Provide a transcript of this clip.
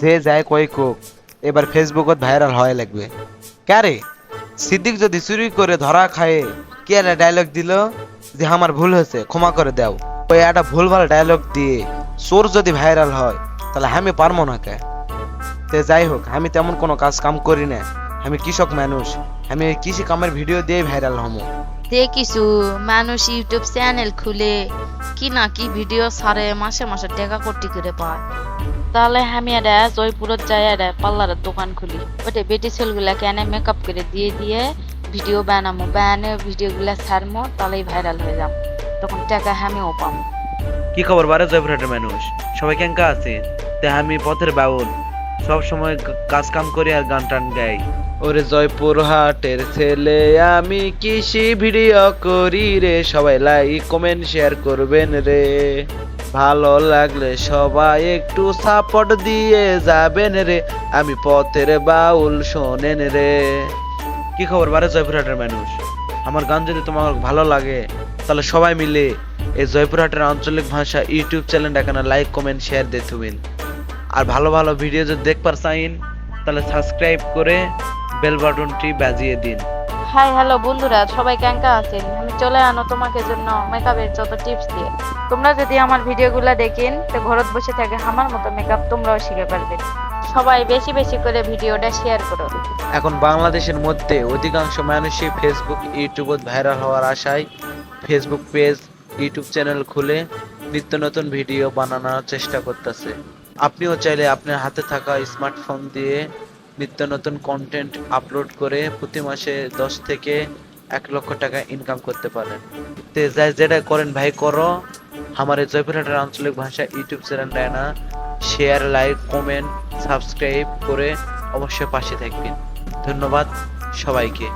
যে যায় কই কোক এবার ফেসবুকত ভাইরাল হয় লাগবে। ক্যারে সিদ্দিক যদি চুরি করে ধরা খায়, কি একটা ডায়লগ দিল? যে আমার ভুল হয়েছে, ক্ষমা করে দাও। ওই একটা ভুলভাল ডায়লগ দিয়ে চোর যদি ভাইরাল হয়, তাহলে আমি পারব না কে? তে যাই হোক, আমি তেমন কোনো কাজ কাম করি না। আমি কৃষক মানুষ। আমি কৃষি কামের ভিডিও দিয়ে ভাইরাল হমো। কিছু মানুষ ইউটিউব চ্যানেল খুলে কি না কি ভিডিও ছাড়ে, মাসে মাসে টাকা কোটি করে পায়। তাহলে আমি এটা জয়পুরত যাই এটা পার্লারের দোকান খুলি। ওটা বেটি ছেলেগুলা কেন মেকআপ করে দিয়ে দিয়ে ভিডিও বানামো বানানো ভিডিওগুলা ছাড়মো, তাহলেই ভাইরাল হয়ে যাম। তখন টাকা আমিও পাবো কি খবর বারে জয়পুরহাটের মানুষ? সবাই কেঙ্কা আছে? তে আমি পথের বাউল। সব সময় কাজ কাম করি আর গান টান গাই। ওরে জয়পুর হাটের ছেলে, আমি কৃষি ভিডিও করি রে। সবাই লাইক কমেন্ট শেয়ার করবেন রে। ভালো লাগলে সবাই একটু সাপোর্ট দিয়ে যাবেন রে। আমি পথের বাউল শোনেন রে। কি খবর বারে জয়পুরহাটের মানুষ? আমার গান যদি তোমার ভালো লাগে, তাহলে সবাই মিলে এই জয়পুরহাটের আঞ্চলিক ভাষা ইউটিউব চ্যানেলটা কেন লাইক কমেন্ট শেয়ার দিয়ে থুবেন। আর ভালো ভালো ভিডিও যদি দেখবার চাইন, তাহলে সাবস্ক্রাইব করে বেল বাটনটি বাজিয়ে দিন। হাই হ্যালো বন্ধুরা সবাই কেঙ্কা আছেন? আমি চলে আনো তোমাকে জন্য মেকআপের যত টিপস দিয়ে। তোমরা যদি আমার ভিডিওগুলো দেখেন তো ঘরত বসে থাকে আমার মতো মেকআপ তোমরাও শিখে পারবে। সবাই বেশি বেশি করে ভিডিওটা শেয়ার করো। এখন বাংলাদেশের মধ্যে অধিকাংশ মানুষই ফেসবুক ইউটিউবত ভাইরাল হওয়ার আশায় ফেসবুক পেজ ইউটিউব চ্যানেল খুলে নিত্য নতুন ভিডিও বানানোর চেষ্টা করতেছে। আপনিও চাইলে আপনার হাতে থাকা স্মার্টফোন দিয়ে নিত্য নতুন কন্টেন্ট আপলোড করে প্রতি মাসে দশ থেকে এক লক্ষ টাকা ইনকাম করতে পারেন। তে যাই যেটা করেন ভাই, করো। আমার এই জয়পুরহাটের আঞ্চলিক ভাষা ইউটিউব চ্যানেলটা না। শেয়ার লাইক কমেন্ট সাবস্ক্রাইব করে অবশ্যই পাশে থাকবেন। ধন্যবাদ সবাইকে।